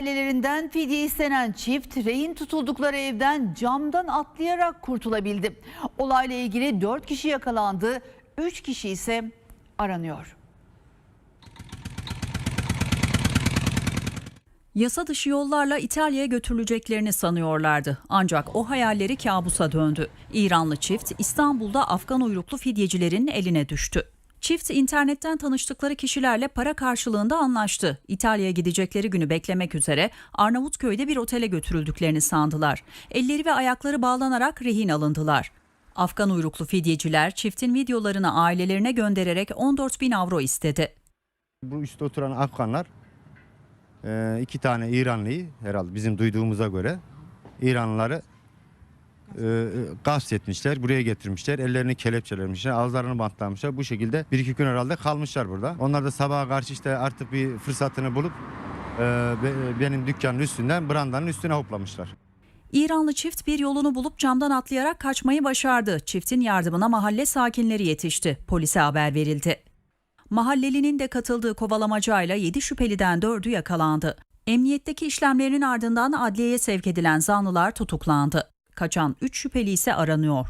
Ailelerinden fidye istenen çift rehin tutuldukları evden camdan atlayarak kurtulabildi. Olayla ilgili 4 kişi yakalandı, 3 kişi ise aranıyor. Yasa dışı yollarla İtalya'ya götürüleceklerini sanıyorlardı. Ancak o hayalleri kabusa döndü. İranlı çift İstanbul'da Afgan uyruklu fidyecilerin eline düştü. Çift internetten tanıştıkları kişilerle para karşılığında anlaştı. İtalya'ya gidecekleri günü beklemek üzere Arnavutköy'de bir otele götürüldüklerini sandılar. Elleri ve ayakları bağlanarak rehin alındılar. Afgan uyruklu fidyeciler çiftin videolarını ailelerine göndererek 14 bin avro istedi. Bu üstte oturan Afganlar e, iki tane İranlıyı herhalde bizim duyduğumuza göre İranlıları e, gasp etmişler. Buraya getirmişler. Ellerini kelepçelemişler. Ağızlarını bantlamışlar. Bu şekilde bir iki gün herhalde kalmışlar burada. Onlar da sabaha karşı işte artık bir fırsatını bulup e, be- benim dükkanın üstünden brandanın üstüne hoplamışlar. İranlı çift bir yolunu bulup camdan atlayarak kaçmayı başardı. Çiftin yardımına mahalle sakinleri yetişti. Polise haber verildi. Mahallelinin de katıldığı kovalamacayla 7 şüpheliden 4'ü yakalandı. Emniyetteki işlemlerin ardından adliyeye sevk edilen zanlılar tutuklandı. Kaçan 3 şüpheli ise aranıyor.